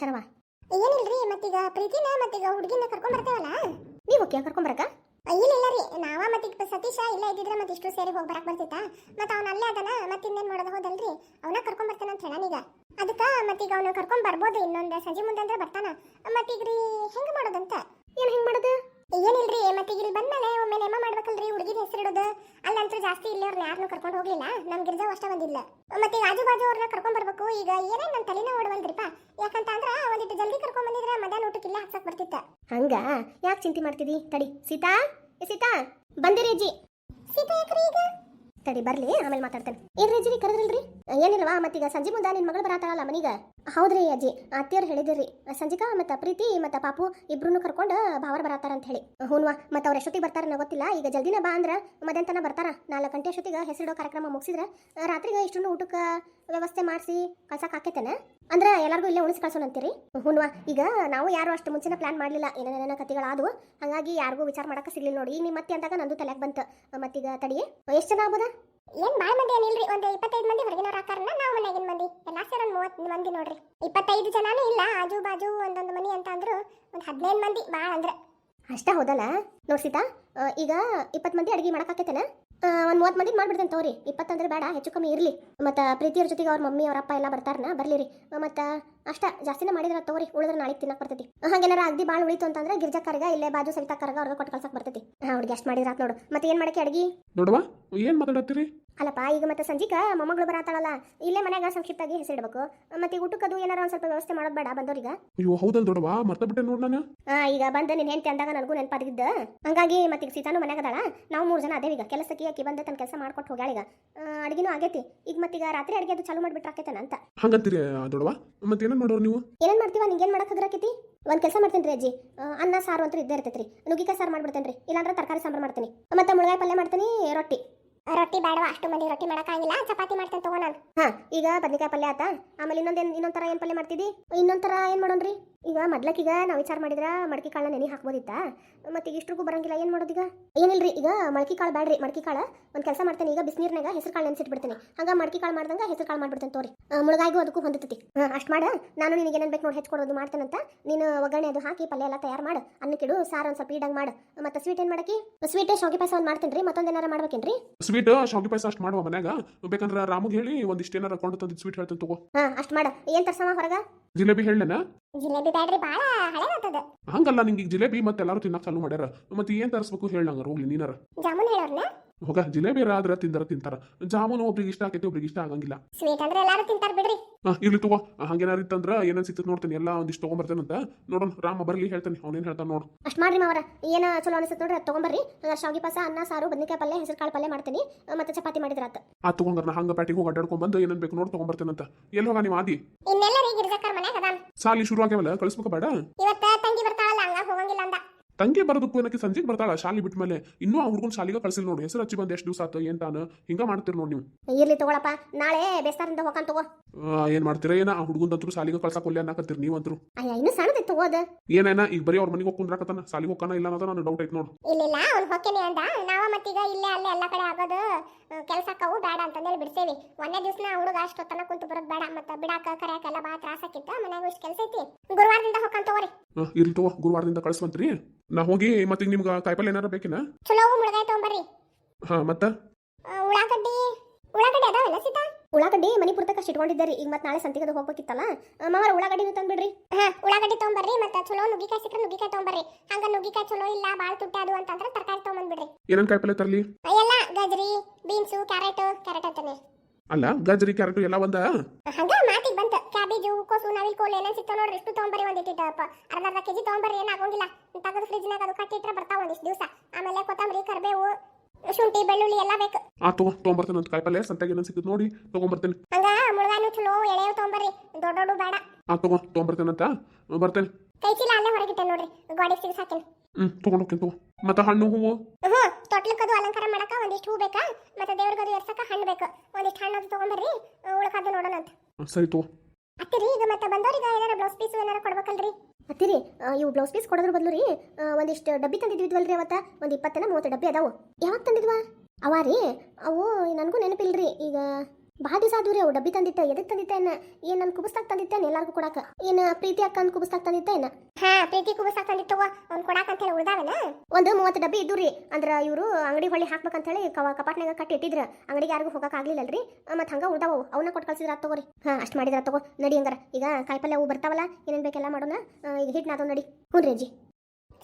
ಶರವ ಏನಿಲ್ರಿ ಮತ್ತೀಗ ಪ್ರೀತಿನ ಮತ್ತೀಗ ಹುಡುಗಿನ ಕರ್ಕೊಂಡ್ ಬರ್ತೇವಲ್ಲ? ನೀವು ಓಕೆ ಕರ್ಕೊಂಬರಕ ಇಲ್ಲ ರೀ. ನಾವ ಮತ್ತೀಗ ಸತೀಶ ಇಲ್ಲ ಇದ್ದಿದ್ರೆ ಮತ್ತೆ ಇಷ್ಟು ಸೇರಿ ಹೋಗಿ ಬರಕ್ ಬರ್ತಿತ್ತ? ಮತ್ತ ಅವ್ನ ಅಲ್ಲೇ ಅದನ ಮತ್ತೆ ಇನ್ನೇನ್ ಮಾಡೋದು ಹೋದಲ್ರಿ? ಅವನ ಕರ್ಕೊಂಡ್ ಬರ್ತಾನ ಅಂತ ಹೇಳಾನೀಗ ಅದಕ್ಕ ಮತ್ತೀಗ ಅವನು ಕರ್ಕೊಂಡ್ ಬರ್ಬೋದು ಇನ್ನೊಂದ್ ಸಂಜೆ ಮುಂದೆ ಅಂದ್ರೆ ಬರ್ತಾನ. ಮತ್ತೀಗ್ರಿ ಹೆಂಗ್ ಮಾಡೋದಂತ? ಏನು ಹೆಂಗ್ ಮಾಡೋದು? ಏನಿಲ್ರಿ ಮತ್ತೆ ಇಲ್ಲಿ ಬಂದ್ಮೇಲೆ ಒಮ್ಮೆ ನೇಮ ಮಾಡ್ಬೇಕಲ್ರಿ ಹುಡುಗಿನ ಹೆಸರಿಡೋದು. ಅಲ್ಲಂತೂ ಜಾಸ್ತಿ ಇಲ್ಲಿ ಅವ್ರನ್ನ ಯಾರನ್ನೂ ಕರ್ಕೊಂಡು ಹೋಗ್ಲಿಲ್ಲ. ನಮ್ ಗಿರ್ಜಾ ಅಷ್ಟೇ ಬಂದಿಲ್ಲ ಮತ್ತೆ ಆಜು ಬಾಜು ಅವ್ರನ್ನ ಕರ್ಕೊಂಡ್ ಬರ್ಬೇಕು. ಈಗ ಏನೇ ನನ್ನ ತಲೆನ ಓಡವಲ್ರಿಪ್ಪ ಯಾಕಂತ ಅಂದ್ರ ಒಂದಿಟ್ಟು ಜಲ್ದಿ ಕರ್ಕೊಂಡ್ ಬಂದಿದ್ರೆ ಮಧ್ಯಾಹ್ನ ಊಟಕ್ಕೆ ಇಲ್ಲ ಹಾಕ್ಸಕ್ ಬರ್ತಿತ್ತ. ಹಂಗ? ಯಾಕೆ ಚಿಂತೆ ಮಾಡ್ತಿದಿ? ತಡಿ. ಸೀತಾ? ಏ ಸೀತಾ? ಬಂದಿರಿ ಅಜ್ಜಿ ಸೀತಾ ಯಾಕ್ರಿ ಈಗ? ತಡಿ ಬರ್ಲಿ ಆಮೇಲೆ ಮಾತಾಡ್ತೇನೆ. ಏನ್ರಿ ಅಜ್ಜಿ ಕರೆದ್ರಲ್ರಿ? ಏನಿಲ್ವಾ? ಮತ್ತೀಗ ಸಂಜೆ ಮುಂದೆ ನಿನ್ ಮಗಳು ಬರತ್ತಾಳಲ್ಲ ಮನೀಗ? ಹೌದ್ರಿ ಅಜ್ಜಿ. ಅತ್ತಿಯವ್ರು ಹೇಳಿದ್ರಿ. ಸಂಜಿಕಾ ಮತ್ತು ಪ್ರೀತಿ ಮತ್ತು ಪಾಪು ಇಬ್ರು ಕರ್ಕೊಂಡು ಭಾವರ್ ಬರತ್ತಾರ ಅಂತ ಹೇಳಿ ಹೂನ್ವಾ, ಮತ್ತು ಅವ್ರ ಎಷ್ಟೊತ್ತಿಗೆ ಬರ್ತಾರ ಗೊತ್ತಿಲ್ಲ. ಈಗ ಜಲ್ದಿನ ಬಾ ಅಂದ್ರೆ ಮಧ್ಯಾಹ್ನ ಬರ್ತಾರ. ನಾಲ್ಕು ಗಂಟೆ ಅಷ್ಟೊತ್ತಿಗೆ ಹೆಸರಿಡೋ ಕಾರ್ಯಕ್ರಮ ಮುಗಿಸಿದ್ರೆ, ರಾತ್ರಿಗೆ ಇಷ್ಟನ್ನು ಊಟಕ್ಕೆ ವ್ಯವಸ್ಥೆ ಮಾಡಿಸಿ ಕಳ್ಸಕ್ಕೆ ಆಕೇತೇನೆ? ಅಂದ್ರೆ ಎಲ್ಲರಿಗೂ ಇಲ್ಲೇ ಉಳಿಸಿ ಕಳ್ಸೋಣ ಅಂತೀರಿ? ಹೂನ್ವಾ, ಈಗ ನಾವು ಯಾರು ಅಷ್ಟು ಮುಂಚೆನೇ ಪ್ಲಾನ್ ಮಾಡಲಿಲ್ಲ. ಏನೇನೇನೋ ಕತೆಗಳಾದವು ಹಾಗಾಗಿ ಯಾರಿಗೂ ವಿಚಾರ ಮಾಡಕ್ಕೆ ಸಿಗ್ಲಿಲ್ಲ ನೋಡಿ. ಈಗ ನಿಮ್ಮ ಮತ್ತೆ ಅಂದಾಗ ನಂದು ತಲೆಗೆ ಬಂತು. ಮತ್ತೀಗ ತಡಿ ಎಷ್ಟು ಜನ ಆಗ್ಬೋದಾ? ಏನು ಭಾಳ ಮಂದಿ ಏನಿಲ್ರಿ ಒಂದು ಇಪ್ಪತ್ತೈದು ಮಂದಿ ಹೊರಗಿನವ್ರ ಹಾಕಾರನ ನಾವು ಮನೆಗಿನ ಮಂದಿ. ಎಲ್ಲಾ ಸೇರಿ ಒಂದು ಮೂವತ್ತು ಮಂದಿ ನೋಡ್ರಿ. ಇಪ್ಪತ್ತೈದು ಜನನೇ ಇಲ್ಲ ಆಜು ಬಾಜು ಒಂದೊಂದು ಮನಿ ಅಂತ ಅಂದ್ರು ಒಂದು ಹದಿನೈದು ಮಂದಿ ಬಾಳ ಅಂದ್ರೆ. ಅಷ್ಟ ಹೋದಲ್ಲ? ನೋಡ್ಸಿತಾ ಈಗ ಇಪ್ಪತ್ತು ಮಂದಿ ಅಡುಗೆ ಮಾಡಕ್ಕಾಕೈತೇನ ಒಂದು ಮೂವತ್ತು ಮಂದಿ ಮಾಡ್ಬಿಡ್ತೇನೆ ತಗೋರಿ. ಇಪ್ಪತ್ತಂದ್ರೆ ಬೇಡ ಹೆಚ್ಚು ಕಮ್ಮಿ ಇರಲಿ. ಮತ್ತು ಪ್ರೀತಿಯವ್ರ ಜೊತೆಗೆ ಅವ್ರ ಮಮ್ಮಿ ಅವ್ರ ಅಪ್ಪ ಎಲ್ಲ ಬರ್ತಾರನ ಬರ್ಲಿರಿ. ಮತ್ತು ಅಷ್ಟ ಜಾಸ್ತಿನ ಮಾಡಿದ್ರ ತೋರಿ ಉಳಿದ್ರೆ ನಾಳೆ ತಿನ್ನಕ್ಕೆ ಬರ್ತೈತಿ. ಹಾಗೇನಾರ ಅಗ್ದಿ ಭಾಳ ಉಳಿತು ಅಂತಂದ್ರೆ ಗಿರ್ಜಕ್ಕರ್ಗ ಇಲ್ಲೇ ಬಾಜು ಸವಿತಾಕರ್ಗ ಅವ್ರಿಗೆ ಕೊಟ್ಟು ಕಳ್ಸಕ್ಕೆ ಬರ್ತೈತಿ. ಅವ್ರಿಗೆ ಅಷ್ಟು ಮಾಡಿದ್ರ ಆತ್ ನೋಡು. ಮತ್ತೆ ಏನು ಮಾಡಕ್ಕೆ ಅಡ್ಗಿ? ನೋಡುವ ಏನು ಮಾತಾಡತ್ತೀರಿ ಅಲ್ಲಪ್ಪ ಈಗ ಮತ್ತೆ ಸಂಜಿಕ ಮೊಮ್ಮಗಳು ಬರತ್ತಾಳಲ್ಲ ಇಲ್ಲೇ ಮನ್ಯಾಗ ಸಂಕ್ಷಿಪ್ತಾಗಿ ಹೆಸರಿಡ್ಬೇಕು. ಮತ್ತೆ ಊಟಕ್ಕದು ಏನಾರ ಒಂದ್ ಸ್ವಲ್ಪ ವ್ಯವಸ್ಥೆ ಮಾಡೋದು ಬೇಡ ಬಂದವ್ರಿಗ. ಅಯ್ಯೋ ಹೌದಲ್ ದೊಡವ ಮರ್ತ ಬಿಟ್ಟೆ ನೋಡ್ ನಾನು. ಈಗ ಬಂದ ನಿನ್ ಹೆಂಡತಿ ಅಂದಾಗ ನನಗೂ ನೆನಪಾದಿದ್ದ ಹಂಗಾಗಿ ಮತ್ತೆ ಸೀತಾನು ಅದಾಳ ನಾವು ಮೂರು ಜನ ಅದೇವೀಗ ಕೆಲಸಕ್ಕೆ ಆಕಿ ಬಂದ ತನ್ನ ಕೆಲಸ ಮಾಡ್ಕೊಟ್ಟು ಹೋಗ್ಯಾಳ ಈಗ ಅಡ್ಗಿನೂ ಆಗೈತಿ ಈಗ ಮತ್ತೀಗ ರಾತ್ರಿ ಅಡಿಗೆ ಅದು ಚಾಲು ಮಾಡ್ಬಿಟ್ರೆ ಆಕೈತನ ಅಂತ. ಹಂಗಂತೀರಿ ದೊಡವ ಮತ್ತೆ ಏನೇನ್ ಮಾಡೋರು ನೀವು? ಏನೇನ್ ಮಾಡ್ತೀವ ನಿಂಗೇನ್ ಮಾಡಕ್ ಹದ್ರಾಕೈತಿ ಒಂದ್ ಕೆಲಸ ಮಾಡ್ತೇನೆ ರೀ ಅಜ್ಜಿ ಅನ್ನ ಸಾರು ಅಂತ ಇದ್ದೇ ಇರ್ತೈತ್ರಿ. ನುಗ್ಗಿಕಾಯಿ ಸಾರು ಮಾಡ್ಬಿಡ್ತೇನೆ ರೀ ಇಲ್ಲಾಂದ್ರೆ ತರಕಾರಿ ಸಾಂಬಾರು ಮಾಡ್ತೀನಿ. ಮತ್ತೆ ಮುಳಗಾಯಿ ಪಲ್ಯ ಮಾಡ್ತೀನಿ ರೊಟ್ಟಿ. ರೊಟ್ಟಿ ಬೇಡವಾ ಅಷ್ಟು ಮಂದಿ ರೊಟ್ಟಿ ಮಾಡಕ್ಕಾಗಿಲ್ಲ. ಚಪಾತಿ ಮಾಡ್ತೇನೆ ತಗೋ ನಾನು. ಹಾ, ಈಗ ಬದ್ನಿಕಾಯಿ ಪಲ್ಯ ಆತ. ಆಮೇಲೆ ಇನ್ನೊಂದೇನ್ ಇನ್ನೊಂದ್ ತರ ಏನ್ ಪಲ್ಯ ಮಾಡ್ತಿದ್ದಿ? ಇನ್ನೊಂದ್ ಥರ ಏನ್ ಮಾಡೋಣ್ರಿ ಈಗ ಮೊದ್ಲಕ್ಕೀಗ ನಾವು ವಿಚಾರ ಮಾಡಿದ್ರ ಮಡಕಿ ಕಾಳನ್ನ ನೆನೆ ಹಾಕ್ಬೋದಿತ್ತ. ಮತ್ತೆ ಈಗ ಇಷ್ಟ್ರಿಗೂ ಬರಂಗಿಲ್ಲ, ಏನ್ ಮಾಡೋದೀಗ ಏನಿಲ್ರಿ, ಈಗ ಮಡಕಿ ಕಾಳು ಬೇಡ್ರಿ ಮಡಕಿ ಕಾಳು ಒಂದ್ ಕೆಲಸ ಮಾಡ್ತೇನೆ. ಈಗ ಬಿಸಿನೀರ್ನಾಗ ಹೆಸರು ಕಾಳು ನೆನ್ಸಿಟ್ಬಿಡ್ತೀನಿ. ಹಂಗ ಮಡಕಿ ಕಾಳು ಮಾಡ್ದಂಗ ಹೆಸರು ಕಾಳು ಮಾಡ್ಬಿಡ್ತೇನೆ ತೋರಿ. ಮುಳುಗಾಯಿಗೂ ಅದಕ್ಕೂ ಹೊಂದತೈತಿ. ಹಾ, ಅಷ್ಟ್ ಮಾಡ. ನಾನು ನಿನಗೆ ಏನೇನು ಬೇಕು ನೋಡಿ ಹೆಚ್ಚಿಕೊಡೋದು ಮಾಡ್ತೇನಂತ ನೀನು ಒಗ್ಗರಣೆ ಅದು ಹಾಕಿ ಪಲ್ಯ ಎಲ್ಲ ತಯಾರು ಮಾಡು. ಅನ್ನಕ್ಕಿಡು, ಸಾರು ಒಂದ್ ಸ್ವಲ್ಪ ಇಡಂಗ್ ಮಾಡು. ಮತ್ತೆ ಸ್ವೀಟ್ ಏನ್ ಮಾಡಕಿ ಸ್ವೀಟ್ ಶಾವಿಗೆ ಪಾಯಸ ಒಂದ್ ಮಾಡ್ತೇನ್ರಿ. ಮತ್ತೊಂದು ಏನಾರ ಮಾಡ್ಬೇಕೇನ್ರಿ? ಸ್ವೀಟ್ ಶಾವಿಗೆ ಪಾಯಸ ಅಷ್ಟು ಮಾಡುವ ಮನ್ಯಾಗ. ಬೇಕಂದ್ರೆ ರಾಮಗ್ ಹೇಳಿ ಒಂದಿಷ್ಟು ಏನಾರ ಕೊಂಡು ತಂದಿದ್ದು ಸ್ವೀಟ್ ಹೇಳ್ತೇನೆ ತಗೋ. ಹಾ ಅಷ್ಟ್ ಮಾಡ. ಏನ್ ತರ್ಸವ ಹೊರಗ? ಜಿಲೇಬಿ ಹೇಳೇನ ಜಿಲೇಬಿ ಬ್ಯಾಡ್ರಿ ಬಾಳ ಹಳೆ ಆಗ್ತದ ಹಂಗಲ್ಲ ನಿಂಗೆ ಜಿಲೇಬಿ ಮತ್ತೆ ಎಲ್ಲಾರು ತಿನ್ನಕ್ ಚಾಲು ಮಾಡ್ಯಾರ. ಮತ್ತೆ ಏನ್ ತರಿಸ್ಬೇಕು ಹೇಳ ನಂಗಾರ ಹೋಗ್ಲಿ ನೀನಾರ. ಜಾಮೂನ್ ಹೇಳೋರ್ನ? ಹೋಗ ಜಿಲೇಬಿ ಆದ್ರ ತಿಂದಾರ ತಿಂತಾರ. ಜಾಮೂನು ಒಬ್ರಿಗೆ ಇಷ್ಟ ಆಕೈತಿ ಒಬ್ರಿಗೆ ಇಷ್ಟ ಆಗಂಗಿಲ್ಲ. ಸ್ವೀಟ್ ಅಂದ್ರೆ ಎಲ್ಲಾರು ತಿಂತಾರ ಬಿಡ್ರಿ. ಹಾ ಇರ್ಲಿ ತಗೋ. ಹಂಗೇನಾರ ಇತ್ತಂದ್ರ ಏನೇನ್ ಸಿಕ್ತ ನೋಡ್ತೇನೆ ಎಲ್ಲ ಒಂದಿಷ್ಟು ಅಂತ. ನೋಡೋಣ ರಾಮ ಬರ್ಲಿ ಹೇಳ್ತೇನೆ ಅವನೇನ್ ಹೇಳ್ತಾನ ನೋಡು. ಅಷ್ಟ್ ಮಾಡ್ರಿ ಮಾವರ. ಏನ ಚಲೋ ಅನಿಸುತ್ತೆ ನೋಡ್ರಿ ಅದ್ ತಗೊಂಬರ್ರಿ. ಶಾವಿಗೆ ಪಾಸ ಅನ್ನ ಸಾರು ಬದನೆಕಾಯಿ ಪಲ್ಯ ಹೆಸರು ಕಾಳು ಪಲ್ಯ ಮಾಡ್ತೀನಿ. ಮತ್ತೆ ಚಪಾತಿ ಮಾಡಿದ್ರಾತ. ಆ ತಗೊಂಡ್ರ ಹಂಗ ಪ್ಯಾಟಿಗೆ ಹೋಗಿ ಅಡ್ಡಾಡ್ಕೊಂಡ್ ಬಂದು ಏನೇನ್ ಬೇಕು ನೋಡಿ ತಗೊಂಬರ್ತೇನಂತ ಎಲ್ಲಿ ಹೋಗ ನೀವು ಆದಿ? ಇನ್ನೆಲ್ಲರಿಗೆ ಗಿರ್ಜಕ್ಕರ್ ಮನ್ಯಾಗ ಅದಾನ. ಸಾಲಿ ಶುರು ಆಗ್ಯಾವಲ್ಲ ಕಳಿಸ್ಬೇಕು ಬೇಡ? ಇವತ್ತ ತಂಗಿ ಬರ್ತಾಳಲ್ಲ ಹಂಗ ಹೋಗಂಗಿಲ್ಲ ಅಂದ ತಂಗಿ ಬರೋದಕ್ಕೂ ಏನಕ್ಕೆ ಸಂಜೆಗೆ ಬರ್ತಾಳ? ಶಾಲಿ ಬಿಟ್ಟ ಮೇಲೆ ಇನ್ನೂ ಆ ಹುಡುಗನ ಶಾಲೆಗೆ ಕಳ್ಸಿಲ್ಲ ನೋಡಿ. ಹೆಸರು ಹಚ್ಚಿ ಬಂದು ಎಷ್ಟು ದಿವಸ ಆತ ಏನ್ ತಾನು? ಹಿಂಗ ಮಾಡ್ತೀರಿ ನೋಡಿ ನೀವು. ಇರ್ಲಿ ತಗೊಳಪ್ಪ. ನಾಳೆ ಬೇಸ್ತಾರಿಂದ ಹೋಗಂತ ತಗೋ. ಆ, ಏನ್ ಮಾಡ್ತೀರಾ? ಏನ ಆ ಹುಡುಗಂತಂತ್ರು ಶಾಲೆಗೆ ಕಳ್ಸಕ್ ಒಲ್ಲೆ ಅನ್ನಕತ್ತೀರಿ ನೀವಂತ್ರು. ಅಯ್ಯ ಇನ್ನು ಸಣ್ಣದಿತ್ತು ತಗೋದ. ಏನೇನ? ಈಗ ಬರೀ ಅವ್ರ ಮನೆಗೆ ಹೋಗಿ ಕುಂದ್ರಾಕತ್ತಾನ? ಶಾಲೆಗೆ ಹೋಗ್ಕಾನ ಇಲ್ಲ ಅನ್ನೋದು ನನಗೆ ಡೌಟ್ ಐತೆ ನೋಡು. ಇಲ್ಲ ಅವ್ನು ಹೊಕ್ಕೇನೆ ಅಂದ. ನಾವ ಮತ್ತೀಗ ಇಲ್ಲೇ ಅಲ್ಲೇ ಎಲ್ಲ ಕಡೆ ಆಗೋದು. ಕೆಲ್ಸಕ್ಕವು ಬೇಡ ಅಂತಂದೇಳಿ ಬಿಡ್ಸೇವಿ. ಒಂದೇ ದಿವ್ಸ ಹುಡುಗ ಅಷ್ಟೊತ್ತನ ಕುಂತು ಬರೋದು ಬೇಡ ಮತ್ತ ಬಿಡಾಕ ಕರ್ಯಾಕ ಎಲ್ಲ ಭಾಳ ತ್ರಾಸ ಆಕಿತ್ತ. ಮನ್ಯಾಗ ಇಷ್ಟು ಕೆಲಸ ಐತಿ. ಗುರುವಾರದಿಂದ ಹೋಗ್ಕಂತ ತಗೋರಿ. ಆ, ಇರ್ಲಿ ತಗೋ. ಗುರುವಾರದಿಂದ ಕಳಿಸ್ವಂತ್ರಿ. ನಾ ಹೋಗಿ ಮತ್ತೆ ನಿಮ್ಗೆ ಕಾಯಿಪಲ್ಲೆ ಏನಾರ ಬೇಕಿನ? ಚಲೋ ಮುಳಗಾಯಿ ತಗೊಂಬರ್ರಿ. ಹಾ ಮತ್ತ? ಆ, ಉಳ್ಳಾಗಡ್ಡಿ. ಉಳ್ಳಾಗಡ್ಡಿ ಅದಾವಲ್ಲ ಸೀತಾ? ಉಳ್ಳಾಗಡ್ಡಿ ಮನಿ ಪುರ್ತಕ ಸಿಟ್ಕೊಂಡಿದ್ದಾರೆ ರೀ ಈಗ ಮತ್ತೆ ನಾಳೆ ಸಂತಿಗೆ ಅದು ಹೋಗ್ಬೇಕಿತ್ತಲ್ಲ? ಮಾಮಾರ ಉಳ್ಳಾಗಡ್ಡಿ ತಂದ್ಬಿಡ್ರಿ. ಹಾ ಉಳ್ಳಾಗಡ್ಡಿ ತಗೊಂಬರ್ರಿ ಮತ್ತೆ ಚಲೋ ನುಗ್ಗಿಕಾಯಿ ಸಿಕ್ಕರೆ ನುಗ್ಗಿಕಾಯಿ ತಗೊಂಬರ್ರಿ. ಹಂಗ ನುಗ್ಗಿಕಾಯಿ ಚಲೋ ಇಲ್ಲ ಭಾಳ ತುಟ್ಟಿ ಅದು ಅಂತಂದ್ರೆ ತರಕಾರಿ ತಗೊಂಬಂದ್ಬಿಡ್ರಿ. ಏನನ್ ಕಾಯಿಪಲ್ಲೆ ತರ್ಲಿ? ಎಲ್ಲ ಗಜ್ರಿ ಬೀನ್ಸು ಕ್ಯಾರೆಟ್ ಕ್ಯಾರೆಟ್ ಅಂತಾನೆ. ಅಲ್ಲ ಗಜ್ರಿ ಕ್ಯಾರೆಟ್ ಎಲ್ಲ ಒಂದ? ಹಂಗ ಮಾತಿಗೆ ಬಂತ. ಕ್ಯಾಬೇಜ್ ಹೂಕೋಸು ನವಿಲ್ ಕೋಲ್ ಏನೇನ್ ಸಿಗ್ತಾವ ನೋಡ್ರಿ ಇಷ್ಟು ತಗೊಂಬರ್ರಿ ಒಂದ್ ಇಟ್ಟಿಟ್ಟು ಅರ್ಧ ಅರ್ಧ ಕೆಜಿ ತಗೊಂಬರ್ರಿ ಏನ್ ಆಗೋಂಗಿಲ್ಲ. ತಗದು ಫ್ರಿಜ್ ನಾಗ ಅದು ಕಟ್ಟಿಟ್ರೆ ಬರ್ತಾವ ಒಂದಿಷ್ಟು ದಿವಸ. ಆಮೇಲೆ ಕೊತ್ತಂಬರಿ ಕರಿಬೇವು ಶುಂಠಿ ಬೆಳ್ಳುಳ್ಳಿ ಎಲ್ಲ ಬೇಕು. ಆ ತಗೋ ತೊಗೊಂಬರ್ತೇನೆ ಅಂತ ಕಾಯಿಪಲ್ಲೆ ಸಂತೆಗೆ ಏನ ಸಿಗುತ್ತೆ ನೋಡಿ ತೊಗೊಂಬರ್ತೇನೆ. ಹಂಗ ಮುಳುಗಾನು ಚಲೋ ಎಳೆಯವು ತಗೊಂಬರ್ರಿ. ದೊಡ್ಡ ದೊಡ್ಡ ಬೇಡ. ಆ ತಗೋ ಅಂತ. ಬರ್ತೇನೆ. ಕೈ ಚೀಲ ಅಲ್ಲೇ ಹೊರಗಿಟ್ಟೆ ನೋಡ್ರಿ. ಗಾಡಿ ಸಿಗಿಸ್ ಹಾಕಿನಿ ಹ್ಮ್ ತಗೊಂಡೋಕೆ ತಗೋ ಮತ್ತೆ ಹಣ್ಣು ಹೂವು? ಹ್ಞೂ ತೊಟ್ಲಕ್ಕದು ಅಲಂಕಾರ ಮಾಡಕ ಒಂದಿಷ್ಟು ಹೂ ಬೇಕಾ? ಮತ್ತೆ ದೇವ್ರಿಗದು ಎರ್ಸಕ ಹಣ್ಣು ಬೇಕು. ಒಂದಿಷ್ಟು ಹಣ್ಣು ಅದು ತಗೊಂಬರ್ರಿ ಉಳ್ಕದ್ದು ನೋಡೋಣ ಅಂತ. ಸರಿ ತಗೋ. ಅತ್ತಿರಿ ಈಗ ಮತ್ತೆ ಬಂದವ್ರಿಗೆ ಏನಾರ ಬ್ಲೌಸ್ ಪೀಸ್ ಏನಾರ ಕೊಡ್ಬೇಕಲ್ರಿ? ಅತ್ತಿರಿ ಇವು ಬ್ಲೌಸ್ ಪೀಸ್ ಕೊಡೋದ್ರ ಬದಲು ರೀ ಒಂದಿಷ್ಟು ಡಬ್ಬಿ ತಂದಿದ್ವಿದ್ವಲ್ರಿ ಅವತ್ತ? ಒಂದು ಇಪ್ಪತ್ತನ ಮೂವತ್ತು ಡಬ್ಬಿ ಅದಾವು. ಯಾವಾಗ ತಂದಿದ್ವಾ? ಅವ ರೀ ಅವು ನನಗೂ ನೆನಪಿಲ್ರಿ ಈಗ ಭಾಳ ದಿವಸ ಆದ್ರಿ ಅವು ಡಬ್ಬಿ ತಂದಿತ್ತ ಎದಕ್ಕೆ ತಂದಿತ್ತ ಏನ ಏನ್ ನನ್ ಕುಬಸ್ತಾಗ ತಂದಿತ್ತೇನ ಎಲ್ಲಾರ್ಗೂ ಕೊಡಾಕ? ಏನು ಪ್ರೀತಿ ಅಕ್ಕ ಅನ್ ಕುಬಸ್ತಾಗ ಏನ ಹಾ ಪ್ರೀತಿ ಕುಬಸ್ತಾಗ ತಂದಿತ್ತವ ಅವ್ನ್ ಕೊಡಾಕ ಅಂತ ಹೇಳಿ ಉಳ್ದಾವೇನ? ಒಂದು ಮೂವತ್ತು ಡಬ್ಬಿ ಇದ್ದು ರೀ ಅಂದ್ರ ಇವರು ಅಂಗಡಿ ಹೊಳ್ಳಿ ಹಾಕ್ಬೇಕಂತ ಹೇಳಿ ಕವ ಕಪಾಟ್ನಾಗ ಕಟ್ಟಿ ಇಟ್ಟಿದ್ರ. ಅಂಗಡಿಗೆ ಯಾರಿಗೂ ಹೋಗಕ್ ಆಗ್ಲಿಲ್ಲಲ್ರಿ. ಮತ್ತೆ ಹಂಗ ಉಳ್ದಾವು ಅವನ್ನ ಕೊಟ್ಟು ಕಳ್ಸಿದ್ರ ತಗೋರಿ ಹಾ ಅಷ್ಟು ಮಾಡಿದ್ರ ತಗೋ. ನಡಿ ಹಂಗಾರ. ಈಗ ಕಾಯಿಪಲ್ಲೆ ಅವು ಬರ್ತಾವಲ್ಲ ಏನೇನ್ ಬೇಕೆಲ್ಲ ಮಾಡೋಣ. ಇದು ಈಗ ಹಿಟ್ ನಾದೋ ನಡಿ. ಹ್ಞೂ ರೀ ಅಜ್ಜಿ.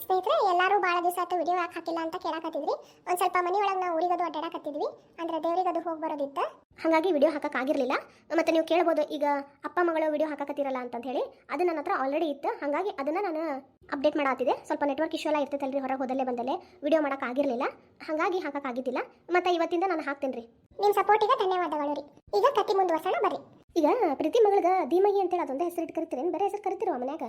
ಸ್ನೇಹಿತರೆ ಎಲ್ಲರೂ ಭಾಳ ದಿವಸ ಆಯ್ತು ವಿಡಿಯೋ ಯಾಕೆ ಹಾಕಿಲ್ಲ ಅಂತ ಕೇಳಾಕತ್ತಿದ್ರಿ ಒಂದ್ ಸ್ವಲ್ಪ ಮನಿ ಒಳಗೆ ನಾವು ಊರಿಗದು ಅಡ್ಡಾಡಕತ್ತಿದ್ವಿ. ಅಂದ್ರೆ ದೇವ್ರಿಗದು ಹೋಗಿ ಬರೋದಿತ್ತ. ಹಾಗಾಗಿ ವಿಡಿಯೋ ಹಾಕೋಕ್ಕಾಗಿರಲಿಲ್ಲ. ಮತ್ತು ಮತ್ತೆ ನೀವು ಕೇಳ್ಬೋದು ಈಗ ಅಪ್ಪ ಮಗಳು ವಿಡಿಯೋ ಹಾಕಕತ್ತಿರಲ್ಲ ಅಂತ ಹೇಳಿ ಅದು ನನ್ನ ಹತ್ರ ಆಲ್ರೆಡಿ ಇತ್ತು. ಹಾಗಾಗಿ ಅದನ್ನು ನಾನು ಅಪ್ಡೇಟ್ ಮಾಡಾತಿದೆ ಸ್ವಲ್ಪ ನೆಟ್ವರ್ಕ್ ಇಶ್ಯೂ ಎಲ್ಲ ಇರ್ತೈತಲ್ರಿ ಹೊರಗೆ ಹೋದಲ್ಲೇ ಬಂದಲ್ಲೇ ವಿಡಿಯೋ ಮಾಡೋಕ್ಕಾಗಿರಲಿಲ್ಲ. ಆಗಿರ್ಲಿಲ್ಲ ಹಾಗಾಗಿ ಹಾಕೋಕ್ಕಾಗಿದ್ದಿಲ್ಲ. ಮತ್ತು ಮತ್ತೆ ಇವತ್ತಿಂದ ನಾನು ಹಾಕ್ತೇನೆ ರೀ. ನಿಮ್ಮ ಸಪೋರ್ಟಿಗೆ ಧನ್ಯವಾದಗಳು ರೀ. ಈಗ ಕತಿ ಮುಂದುವರ್ಸೋಣ ಬರ್ರಿ. ಈಗ ಪ್ರತಿ ಮಗಳಿಗೆ ಧೀಮಗಿ ಅಂತೇಳಿ ಅದೊಂದೇ ಹೆಸರು ಇಟ್ಟು ಕರಿತೀರೇನು ಬೇರೆ ಹೆಸರು ಕರಿತಿರುವ ಮನ್ಯಾಗ?